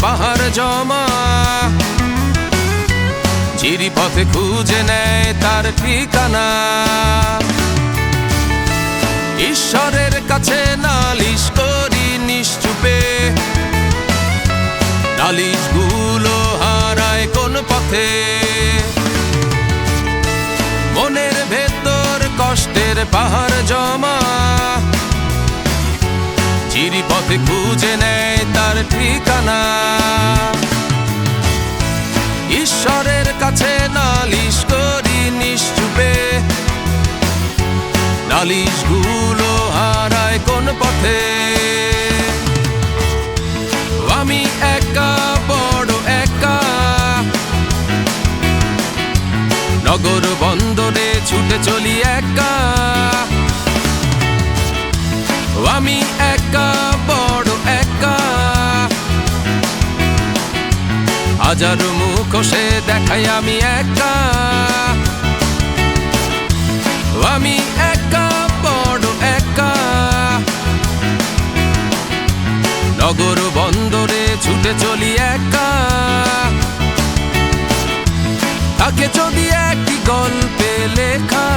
পাহাড় জমা। চিরি পথে খুঁজে নেয় তার ঠিকানা। ঈশ্বরের কাছে নালিশ করি নিশ্চুপে। নালিশগুলো হারায় কোন পথে। মনের ভেতর কষ্টের পাহাড় জমা। ঠিকানা। ঈশ্বরের কাছে নালিশ করি নিশ্চুপে। নালিশগুলো হারায় কোন পথে। আমি একা, বড় একা। নগর বন্দরে ছুটে চলি একা। আমি একা হাজারো মুখোশে দেখাই আমি একা। আমি একা, বড় একা। নগর বন্দরে ছুটে চলি একা। তাকে যদি একটি গল্পে লেখা,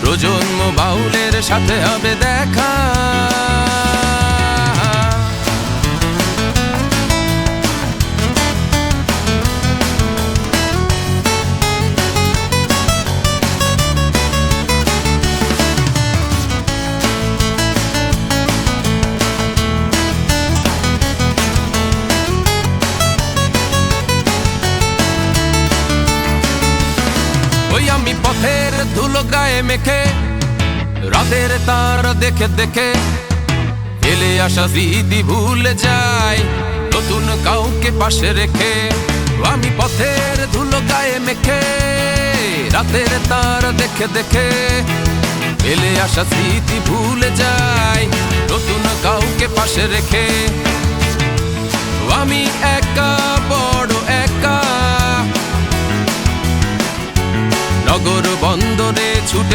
প্রজন্ম বাউলের সাথে হবে দেখা। গায়ে মেখে, রাতের তার দেখে দেখে ফেলে আসা স্মৃতি ভুলে যায়। নতুন কাউকে পাশে রেখে আমি পথের ধুলো গায়ে মেখে, রাতের তার দেখে দেখে ফেলে আসা স্মৃতি ভুলে যায়। নতুন কাউকে পাশে রেখে আমি একা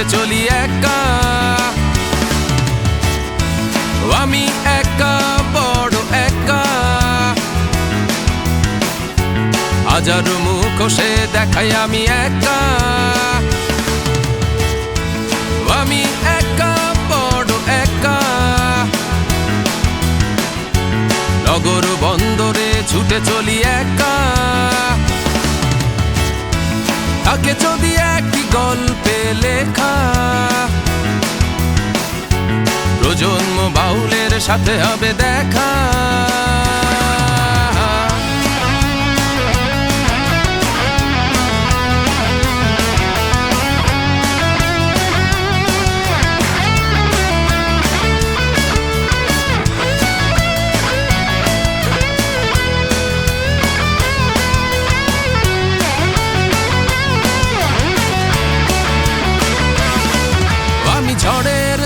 চলি একা। আমি একা, বড় একা। হাজারো মুখোশে দেখাই আমি একা। আমি একা, বড় একা। নগর বন্দরে ছুটে চলি একা। তাকে যদি গল্পে লেখা। প্রজন্ম বাউলের সাথে হবে দেখা।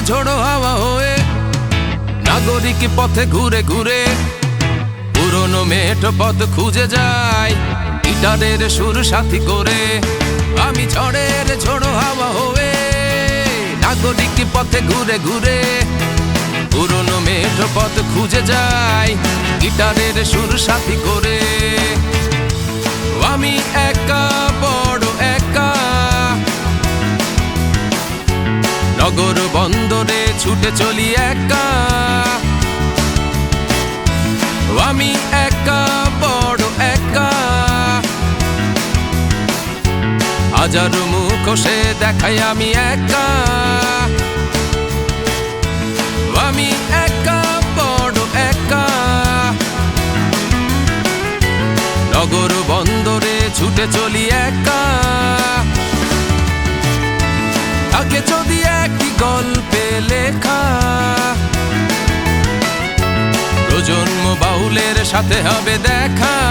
ঝোড়ো হাওয়া হয়ে নাগরিক পথে ঘুরে ঘুরে পুরনো মেঠো পথ খুঁজে যায় গিটারের সুর সাথী করে। আমি ঝড়ের ঝোড়ো হাওয়া হয়ে নাগরিক পথে ঘুরে ঘুরে পুরনো মেঠো পথ খুঁজে যায় গিটারের সুর সাথী করে। বন্দরে চলি একা। আমি একা, বড় একা। হাজারো মুখোশে দেখাই আমি একা। আমি একা, বড় একা। নগর বন্দরে ছুটে চলি বাউলের সাথে হবে দেখা।